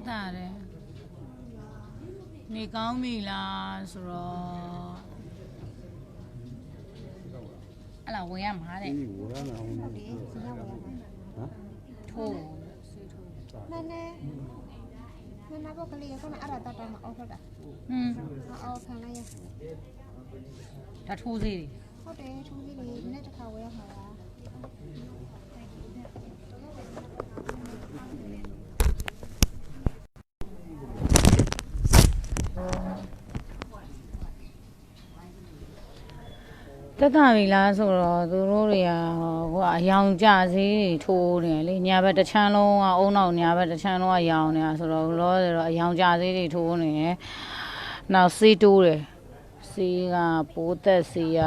တ်တာတယ်နေကောင်းပြီလားဆိုတော့အဲ့လာဝင်ရမှာတဲ့ဒီဝရနာဟိုနေဟမ်ထိုးနည်းနည်းနည်းနည်းပုတ်ကလေးကလည်းအဲ့ဒါတတ်တော့မအောက်ထွက်တာဟွန်းမအောက်ခံလိုက်ရဒါထိုးစေးတွေဟုတ်တယ်ထူးလေးလေးနည်းတစ်ခါဝဲရမှာလား တက်တာပြီလားဆိုတော့သူတို့တွေကဟိုကအယောင်ကြစေးတွေထိုးနေတယ်လေညာဘက်တစ်ချမ်းလုံးကအုံနောက်ညာဘက်တစ်ချမ်းလုံးကရောင်နေတာဆိုတော့လောဆိုတော့အယောင်ကြစေးတွေထိုးနေတယ်နောက်စေးတိုးတယ်စေးကပိုးသက်စေးက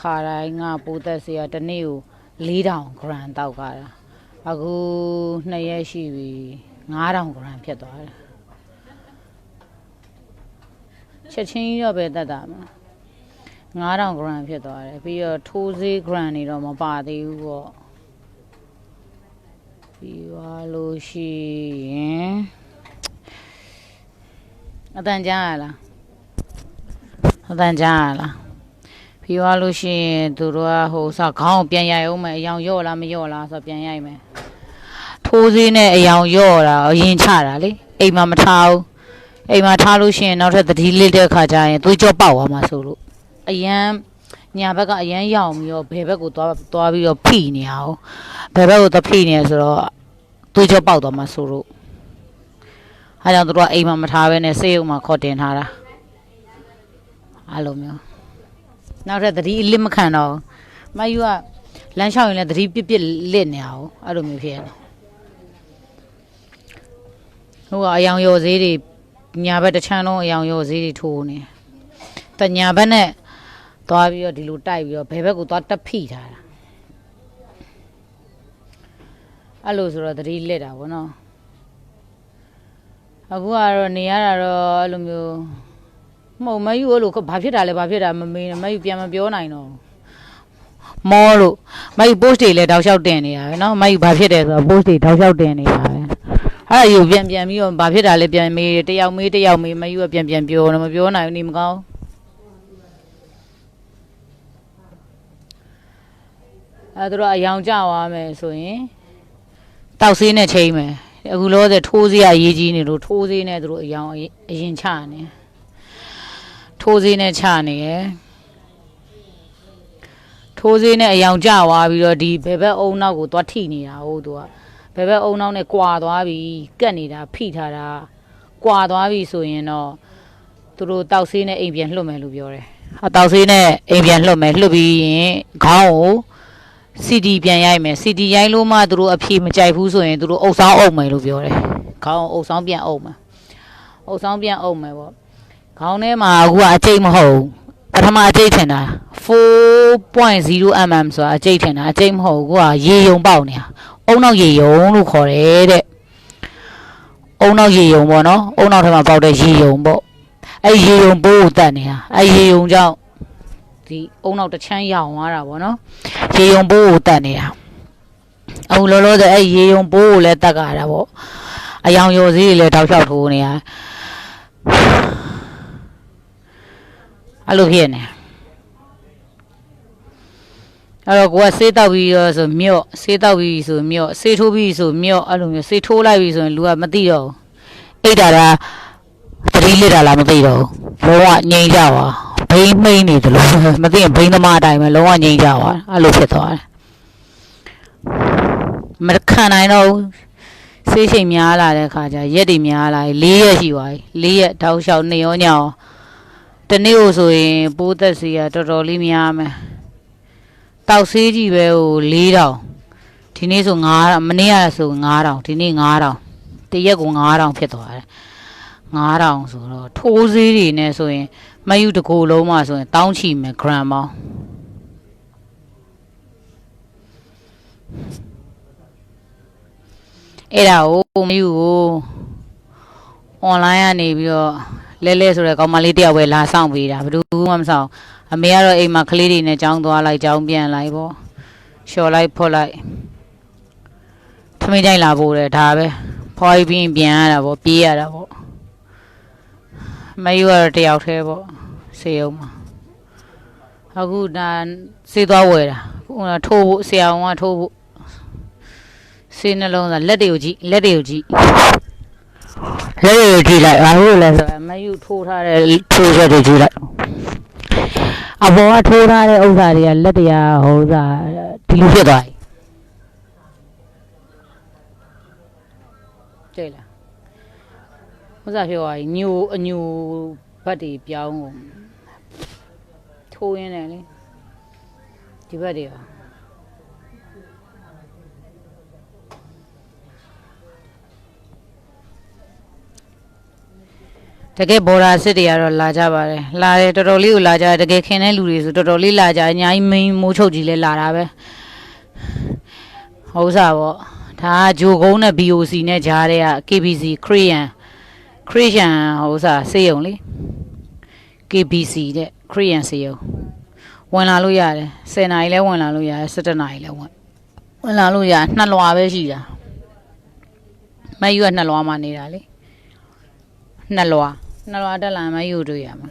ခါတိုင်းကပိုးသက်စေးကတစ်နေ့ကို4000ဂရမ်တောက်ကြတာအခု2ရက်ရှိပြီ9000ဂရမ်ဖြစ်သွားတယ်ချက်ချင်းကြီးတော့ပဲတက်တာမှာ 9000 gram ဖြစ်သွားတယ်ပြီးတော့ထိုးဈေး gram နေတော့မပါသေးဘူးပေါ့ပြီးသွားလို့ရှိရင်အတန်ကြားရလားအတန်ကြားရလားပြီးသွားလို့ရှိရင်သူတို့ကဟိုစခေါင်းကိုပြန်ရိုက်အောင်မယ်အယောင်ရော့လားမရော့လားဆိုတော့ပြန်ရိုက်မယ်ထိုးဈေးနဲ့အယောင်ရော့တာအရင်ချတာလေအိမ်မှာမထားဘူးအိမ်မှာထားလို့ရှိရင်နောက်ထပ်သတိလစ်တဲ့ခါကျရင်သွေးကြောပေါက်သွားမှာဆိုလို့ အရန်ညာဘက်ကအရန်ရောင်ပြီးတော့ဘယ်ဘက်ကိုသွားသွားပြီးတော့ဖိနေအောင်ဘယ်ဘက်ကိုသွားဖိနေရဆိုတော့သွေးကြောပေါက်သွားမှာဆိုလို့အဲကြောင့်သူတို့ကအိမ်မှာမထားဘဲနဲ့စေးရုံမှာခေါ်တင်ထားတာအဲ့လိုမျိုးနောက်ထပ်သတိအလစ်မခံတော့ဘူးမယူကလမ်းလျှောက်ရင်လည်းသတိပြစ်ပြစ်လစ်နေအောင်အဲ့လိုမျိုးဖြစ်ရတယ်ဟိုကအယောင်ရော်ဈေးတွေညာဘက်တစ်ချမ်းလုံးအယောင်ရော်ဈေးတွေထိုးနေတညာဘက်နဲ့ သွားပြီးတော့ဒီလိုတိုက်ပြီးတော့ဘယ်ဘက်ကိုသွားတက်ဖိထားတာအဲ့လိုဆိုတော့သတိလစ်တာဗောနော်အခုကတော့နေရတာတော့အဲ့လိုမျိုးမဟုတ်မယူအဲ့လိုဘာဖြစ်တာလဲဘာဖြစ်တာမမေးနဲ့မယူပြန်မပြောနိုင်တော့မောလို့မယူ post တွေလည်းတောက်လျှောက်တင်နေတာပဲနော်မယူဘာဖြစ်တယ်ဆိုတော့ post တွေတောက်လျှောက်တင်နေတာပဲအဲ့ဒါယူပြန်ပြန်ပြီးတော့ဘာဖြစ်တာလဲပြန်မေးတယ်တယောက်မေးတယောက်မေးမယူကပြန်ပြန်ပြောတယ်မပြောနိုင်ဘူးနေမကောင်း အဲသူတို့အယောင်ကြသွားမယ်ဆိုရင်တောက်ဆေးနဲ့ချိန်မယ်အခုလောဆယ်ထိုးဆေးအရေးကြီးနေလို့ထိုးဆေးနဲ့သူတို့အယောင်အရင်အရင်ချနေထိုးဆေးနဲ့ချနေရယ်ထိုးဆေးနဲ့အယောင်ကြသွားပြီးတော့ဒီဘယ်ဘက်အုံနောက်ကိုသွားထိနေတာဟုတ်သူကဘယ်ဘက်အုံနောက်နဲ့ကွာသွားပြီကက်နေတာဖိထားတာကွာသွားပြီဆိုရင်တော့သူတို့တောက်ဆေးနဲ့အိမ်ပြန်လှုပ်မယ်လို့ပြောတယ်ဟာတောက်ဆေးနဲ့အိမ်ပြန်လှုပ်မယ်လှုပ်ပြီးရင်ခေါင်းကို CD ပြန်ရိုက်မယ် CD ရိုက်လို့မှသူတို့အဖြေမကြိုက်ဘူးဆိုရင်သူတို့အုပ်ဆောင်အုပ်မယ်လို့ပြောတယ်ခေါင်းအုပ်ဆောင်ပြန်အုပ်မယ်အုပ်ဆောင်ပြန်အုပ်မယ်ပေါ့ခေါင်းထဲမှာအခုကအကျိတ်မဟုတ်ဘူးပထမအကျိတ်ထင်တာ4.0 mm ဆိုတာအကျိတ်ထင်တာအကျိတ်မဟုတ်ဘူးကရေယုံပေါက်နေတာအုံနောက်ရေယုံလို့ခေါ်တယ်တဲ့အုံနောက်ရေယုံပေါ့နော်အုံနောက်ထဲမှာပေါက်တဲ့ရေယုံပေါ့အဲ့ရေယုံပိုးကိုတတ်နေတာအဲ့ရေယုံကြောင့်ဒီအုံနောက်တစ်ချမ်းရောင်သွားတာပေါ့နော် ရေယုံပိုးကိုတတ်နေတာအခုလောလောဆယ်အဲ့ရေယုံပိုးကိုလည်းတတ်ကြတာပေါ့အယောင်ရော်စည်းတွေလည်းတောက်လျှောက်ထိုးနေတာအဲ့လိုဖြစ်နေအဲ့တော့ကိုကဆေးတောက်ပြီးရောဆိုမြော့ဆေးတောက်ပြီးဆိုမြော့ဆေးထိုးပြီးဆိုမြော့အဲ့လိုမျိုးဆေးထိုးလိုက်ပြီးဆိုရင်လူကမသိတော့ဘူးအိတ်တာကတတိလစ်တာလားမသိတော့ဘူးလုံးဝငြိမ်ကြပါ ဘိန်းမိန်နေတယ်လို့မသိရင်ဘိန်းသမားအတိုင်းပဲလုံးဝငြိမ်ကြပါအဲ့လိုဖြစ်သွားတယ်မခံနိုင်တော့ဘူးဆေးချိန်များလာတဲ့ခါကျရက်တွေများလာပြီ၄ရက်ရှိသွားပြီ၄ရက်တောက်လျှောက်နေရောညောင်းတနေ့ကိုဆိုရင်ပိုးသက်စီကတော်တော်လေးများမယ်တောက်ဆေးကြီးပဲဟို4000ဒီနေ့ဆို9မနေ့ကဆို9000ဒီနေ့9000တရက်ကို9000ဖြစ်သွားတယ်9000ဆိုတော့ထိုးဆေးတွေနဲ့ဆိုရင် မယူတစ်ကိုယ်လုံးမှဆိုရင်တောင်းချီမယ် gram ပေါင်းအဲ့ဒါကိုမယူကို online ကနေပြီးတော့လဲလဲဆိုတဲ့ကောင်မလေးတယောက်ပဲလာဆောင်ပေးတာဘယ်သူမှမဆောင်အမေကတော့အိမ်မှာကလေးတွေနဲ့ကြောင်းသွားလိုက်ကြောင်းပြန်လိုက်ပေါ့လျှော်လိုက်ဖွက်လိုက်ထမင်းတိုင်းလာဖို့တယ်ဒါပဲဖွားပြီးပြန်ရတာပေါ့ပြေးရတာပေါ့ မယူကတော့တယောက်တည်းပေါ့စေအောင်မှာအခုဒါစေးသွားဝယ်တာခုကထိုးဖို့ဆရာအောင်ကထိုးဖို့စေးနှလုံးသားလက်တွေကိုကြည့်လက်တွေကိုကြည့်လက်တွေကိုကြည့်လိုက်ဘာလို့လဲဆိုတော့မယူထိုးထားတဲ့ထိုးချက်တွေကြည့်လိုက်အပေါ်ကထိုးထားတဲ့ဥစ္စာတွေကလက်တရားဟိုဥစ္စာဒီလိုဖြစ်သွားပြီ တဲ့လား ဥစားပြောရည်ညိုအညိုဘတ်တွေပြောင်းကုန်ထိုးရင်းတယ်လေဒီဘတ်တွေရောတကယ်ဘော်ဒါစစ်တွေကတော့လာကြပါတယ်လာတယ်တော်တော်လေးကိုလာကြတယ်တကယ်ခင်တဲ့လူတွေဆိုတော်တော်လေးလာကြအညာကြီးမင်းမိုးချုပ်ကြီးလဲလာတာပဲဟုတ်စားပေါ့ဒါကဂျိုကုန်းနဲ့ BOC နဲ့ကြားတဲ့က KBC Korean Korean ဟိုစားစေယုံလေ KBC တဲ့ Korean စေယုံဝင်လာလို့ရတယ်10နာရီလဲဝင်လာလို့ရတယ်17နာရီလဲဝင်ဝင်လာလို့ရနှစ်လွာပဲရှိတာမယူကနှစ်လွာမှနေတာလေနှစ်လွာနှစ်လွာတက်လာမယူတွေ့ရမှာ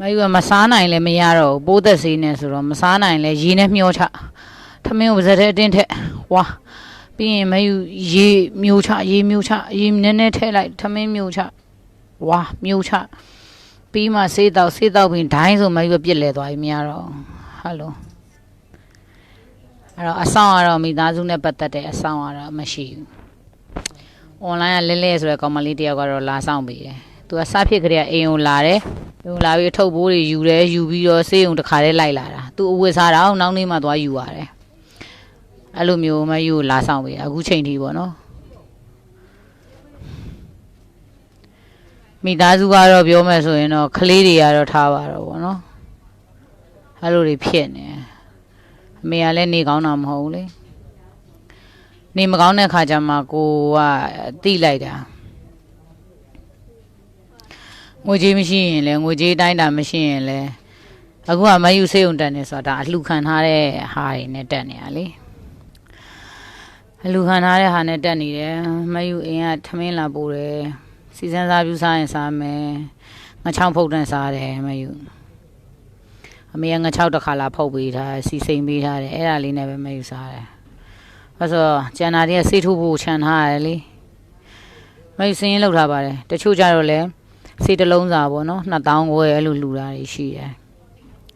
မယူကမစားနိုင်လဲမရတော့ဘူးပိုးသက်စေးနေဆိုတော့မစားနိုင်လဲရေနဲ့မျောချ ထမင်းကိုပါဇက်တဲ့အတင်းထက်ဝါပြီးရင်မယူရေမျိုးချရေမျိုးချရေနည်းနည်းထည့်လိုက်ထမင်းမျိုးချဝါမျိုးချပြီးမှစေးတော့စေးတော့ပြီးဒိုင်းဆိုမယူကပြစ်လဲသွားပြီမရတော့ဟယ်လိုအဲ့တော့အဆောင်ကတော့မိသားစုနဲ့ပတ်သက်တဲ့အဆောင်ကတော့မရှိဘူး။ online ကလဲလဲဆိုတဲ့ကောင်မလေးတယောက်ကတော့လာဆောင်ပေးတယ်။ तू ကစဖြစ်ကြတဲ့အိမ်ကိုလာတယ်။အိမ်ကိုလာပြီးအထုပ်ဘိုးတွေယူတယ်ယူပြီးတော့ဆေးရုံတစ်ခါတည်းလိုက်လာတာ။ तू အဝတ်စားတာအောင်နောက်နေ့မှသွားယူရတယ်။ အဲ့လိုမျိုးမယူကိုလာဆောင်ပေးတာအခုချိန်ထိပေါ့နော်။မိသားစုကတော့ပြောမယ်ဆိုရင်တော့ကလေးတွေကတော့ထားပါတော့ဗောနော်။အဲ့လိုတွေဖြစ်နေတယ်။အမေကလည်းနေကောင်းတာမဟုတ်ဘူးလေ။နေမကောင်းတဲ့ခါကျမှကိုကတိလိုက်တာငွေကြေးမရှိရင်လည်းငွေကြေးတိုင်းတာမရှိရင်လည်းအခုကမယူစေးုံတက်နေဆိုတာဒါအလှခံထားတဲ့ဟာတွေနဲ့တက်နေရလေ အလှခံထားတဲ့ဟာနဲ့တက်နေတယ်မယူအိမ်ကထမင်းလာပို့တယ်စီစန်းစားပြူစားရင်စားမယ်ငချောင်းဖုတ်တန်းစားတယ်မယူအမေကငချောက်တစ်ခါလာဖုတ်ပေးထားစီစိမ်ပေးထားတယ်အဲ့ဒါလေးနဲ့ပဲမယူစားတယ်ဘာလို့ကျန်တာတွေကစေးထုတ်ဖို့ခြံထားရတယ်လေမယူစင်းရင်လောက်ထားပါတယ်တချို့ကြတော့လည်းစေးတစ်လုံးစာပေါ့နော်2000ခွဲအဲ့လိုလှူတာတွေရှိတယ်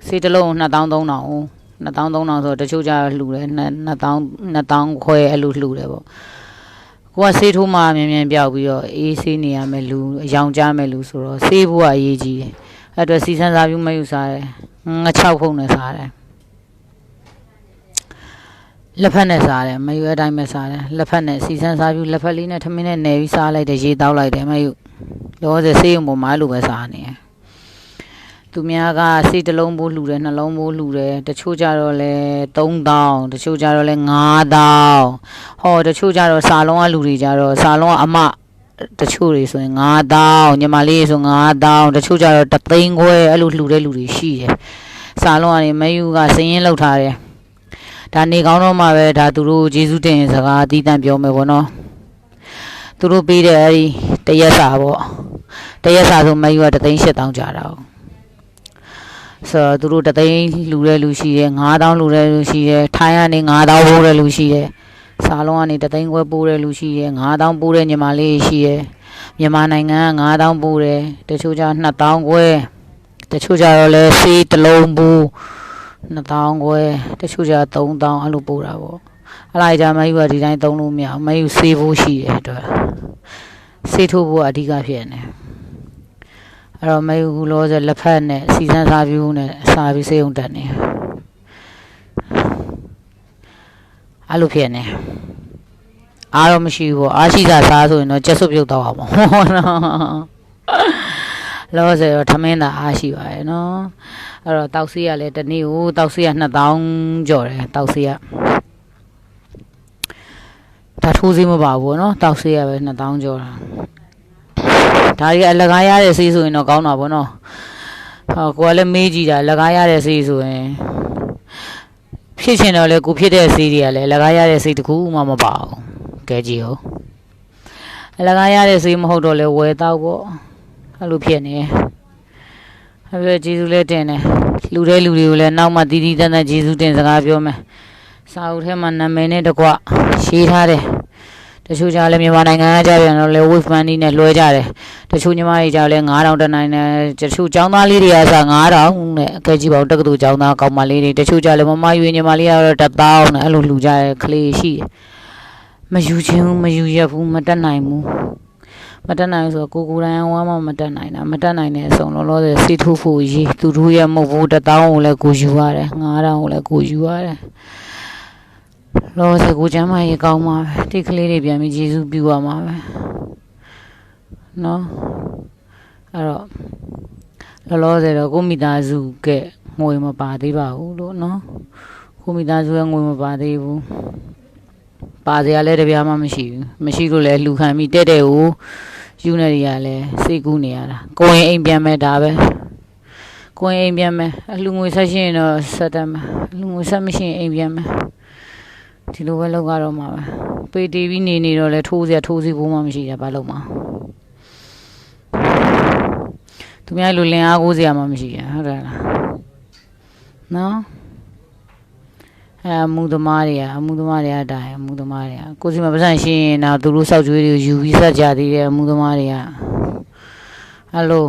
စေးတစ်လုံး2000 3000 2000 3000ဆိုတော့တချို့ကြလှူတယ်2000 2000ခွဲအဲ့လိုလှူတယ်ပေါ့ကိုကစေးထိုးမှမြင်မြင်ပြောက်ပြီးတော့အေးဆေးနေရမယ်လူအယောင်ကြမယ်လူဆိုတော့ဆေးဖို့ကအရေးကြီးတယ်အဲ့တော့စီစန်းစားပြီးမယူစားတယ်ငါ6ဖုံနဲ့စားတယ်လက်ဖက်နဲ့စားတယ်မယူအတိုင်းပဲစားတယ်လက်ဖက်နဲ့စီစန်းစားပြီးလက်ဖက်လေးနဲ့ထမင်းနဲ့နယ်ပြီးစားလိုက်တယ်ရေတောက်လိုက်တယ်မယူလောဆယ်ဆေးရုံပေါ်မှာအဲ့လိုပဲစားနေတယ် သူများကစေးတစ်လုံးပိုးလှူတယ်နှလုံးပိုးလှူတယ်တချို့ကြတော့လဲ3000တချို့ကြတော့လဲ9000ဟောတချို့ကြတော့စာလုံးကလူတွေကြတော့စာလုံးကအမတချို့တွေဆိုရင်9000ညီမလေးဆို9000တချို့ကြတော့တသိန်းခွဲအဲ့လိုလှူတဲ့လူတွေရှိတယ်စာလုံးကနေမယူကစည်ရင်လောက်ထားတယ်ဒါနေကောင်းတော့မှပဲဒါသူတို့ဂျေစုတင်စကားအတီးတန့်ပြောမယ်ဗောနော်သူတို့ပေးတဲ့အဲ့ဒီတရက်စာပေါ့တရက်စာဆိုမယူကတသိန်း8000ကြာတာ哦 ဆိုတော့သူတို့တသိန်းလှူတဲ့လူရှိတယ်9000လှူတဲ့လူရှိတယ်ထိုင်းကနေ9000ပိုးတဲ့လူရှိတယ်စားလုံးကနေတသိန်းခွဲပိုးတဲ့လူရှိတယ်9000ပိုးတဲ့ညီမလေးရှိတယ်မြန်မာနိုင်ငံက9000ပိုးတယ်တချို့ကျ2000ခွဲတချို့ကျတော့လဲဆေးတစ်လုံးပိုး2000ခွဲတချို့ကျ3000အဲ့လိုပိုးတာပေါ့အဲ့လိုက်ကြမယူကဒီတိုင်းသုံးလို့မရဘူးမယူဆေးဖို့ရှိတယ်အတွက်ဆေးထိုးဖို့အဓိကဖြစ်နေတယ် အဲ့တော့မယူဘူးလို့ဆိုလက်ဖက်နဲ့စီစန်းစားပြူးနဲ့စားပြီးစေုံတက်နေအဲ့လိုဖြစ်နေအားတော့မရှိဘူးပေါ့အားရှိတာစားဆိုရင်တော့ကျက်စွပ်ပြုတ်တော့အောင်ပေါ့လောဆယ်တော့ထမင်းသာအားရှိပါရဲ့နော်အဲ့တော့တောက်စီးကလည်းတနေ့ကိုတောက်စီးက2000ကျော်တယ်တောက်စီးကဒါထိုးစည်းမပါဘူးနော်တောက်စီးကပဲ2000ကျော်တာ ဒါကြီးအလကားရတဲ့ဆေးဆိုရင်တော့ကောင်းတာပေါ့နော်ဟောကိုကလည်းမေးကြည့်တာလကားရတဲ့ဆေးဆိုရင်ဖြစ်ချင်တော့လေကိုဖြစ်တဲ့စိတ်တွေကလည်းအလကားရတဲ့စိတ်တစ်ခုမှမပါဘူးကဲကြည့်ဟုတ်အလကားရတဲ့စိတ်မဟုတ်တော့လေဝယ်တော့ပေါ့အဲ့လိုဖြစ်နေအဲ့ဒါကျေးဇူးလည်းတင်တယ်လူတဲ့လူတွေကိုလည်းနောက်မှတီးတီးတန်းတန်းကျေးဇူးတင်စကားပြောမယ်စာအုပ်ထဲမှာနာမည်နဲ့တကွရေးထားတယ် တချို့ကြလည်းမြန်မာနိုင်ငံကကြပြန်တော့လေ wave money နဲ့လွှဲကြတယ်တချို့ညီမတွေကြလည်း9000တနိုင်နဲ့တချို့ចောင်းသားလေးတွေကစား9000နဲ့အကဲကြည့်ပါဦးတက္ကသိုလ်ចောင်းသားကောင်းမလေးတွေတချို့ကြလည်းမမရွေးညီမလေးကတော့1000နဲ့အဲ့လိုလှူကြတဲ့ကလေးရှိတယ်မယူချင်းဘူးမယူရက်ဘူးမတက်နိုင်ဘူးမတက်နိုင်ဘူးဆိုတော့ကိုကိုယ်တိုင်ဝမ်းမမတက်နိုင်တာမတက်နိုင်တဲ့အဆုံးလောလောဆယ်စီထိုးဖို့ရေးသူတို့ရဲ့မဟုတ်ဘူး1000ကိုလည်းကိုယူရတယ်9000ကိုလည်းကိုယူရတယ် လောလောဆယ်ကိုချမ်းမရေကောင်းပါပဲတိတ်ကလေးတွေပြန်ပြီးယေရှုပြုရမှာပဲနော်အဲ့တော့လောလောဆယ်တော့ကိုမိသားစုကငွေမပါသေးပါဘူးလို့နော်ကိုမိသားစုရဲ့ငွေမပါသေးဘူးပါစရာလည်းတပြားမှမရှိဘူးမရှိလို့လည်းလှူခံပြီးတဲ့တဲ့ကိုယူနေရလဲစိတ်ကူးနေရတာကိုရင်အိမ်ပြန်မဲ့ဒါပဲကိုရင်အိမ်ပြန်မဲ့အလှူငွေဆက်ရှင်ရင်တော့ဆက်တယ်မယ်အလှူငွေဆက်မရှိရင်အိမ်ပြန်မဲ့ ဒီလိုပဲလောက်ကတော့မှာပဲပေတီပြီးနေနေတော့လဲထိုးစရာထိုးစီဘူးမှမရှိတာဘာလို့မှာသူများလူလင်အားကိုးစရာမှမရှိရဟုတ်တယ်လားနော်အဲအမှုသမားတွေကအမှုသမားတွေကအတိုင်းအမှုသမားတွေကကိုယ်စီမှာပတ်စံရှင်းရင်တော့သူတို့စောက်ကြွေးတွေယူပြီးဆက်ကြသေးတယ်အမှုသမားတွေကဟယ်လို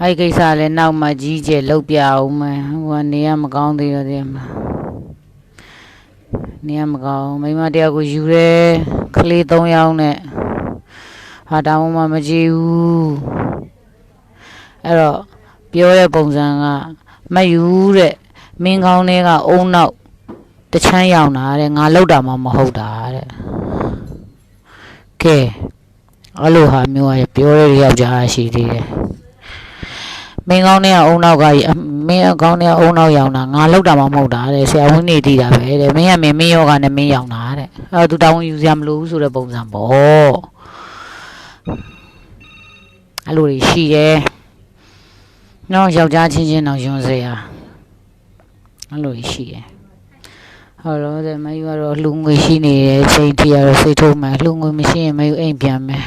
အဲ့ဒီကိစ္စလည်းနောက်မှကြီးကျယ်လောက်ပြအောင်မယ်ဟိုကနေရမကောင်းသေးတော့တယ်မလား နေရမကောင်းမိန်းမတယောက်ကိုယူရဲကလေး၃ယောက်နဲ့ဟာတောင်းမှမကြည့်ဘူးအဲ့တော့ပြောတဲ့ပုံစံကမယူတဲ့မင်းကောင်းတွေကအုံနောက်တချမ်းရောင်တာတဲ့ငါလောက်တာမှမဟုတ်တာတဲ့ကဲအဲ့လိုဟာမျိုးကပြောရတဲ့ယောက်ျားရှိသေးတယ် မင်းကောင်းတွေကအုံနောက်ကမင်းကောင်းတွေကအုံနောက်ရောင်တာငါလောက်တာမှမဟုတ်တာတဲ့ဆရာဝန်နေတည်တာပဲတဲ့မင်းကမင်းမင်းယောဂနဲ့မင်းရောင်တာတဲ့အဲ့တော့သူတောင်းယူစရာမလိုဘူးဆိုတဲ့ပုံစံပေါ့အဲ့လိုတွေရှိတယ်နော်ယောက်ျားချင်းချင်းတော့ယွန်းစရာအဲ့လိုရှိတယ်ဟောတော့တဲ့မယူကတော့လူငွေရှိနေတဲ့အချိန်ထိကတော့စိတ်ထုံးမယ်လူငွေမရှိရင်မယူအိမ်ပြန်မယ်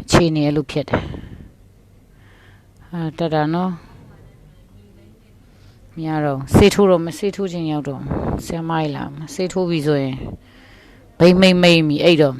အချိန်နေအဲ့လိုဖြစ်တယ် အာတတနော်မရတော့စိတ်ထိုးတော့မစိတ်ထိုးခြင်းရောက်တော့ဆရာမကြီးလာမစိတ်ထိုးပြီဆိုရင်ဘိမ့်မိမ့်မိတ်မီအဲ့တော့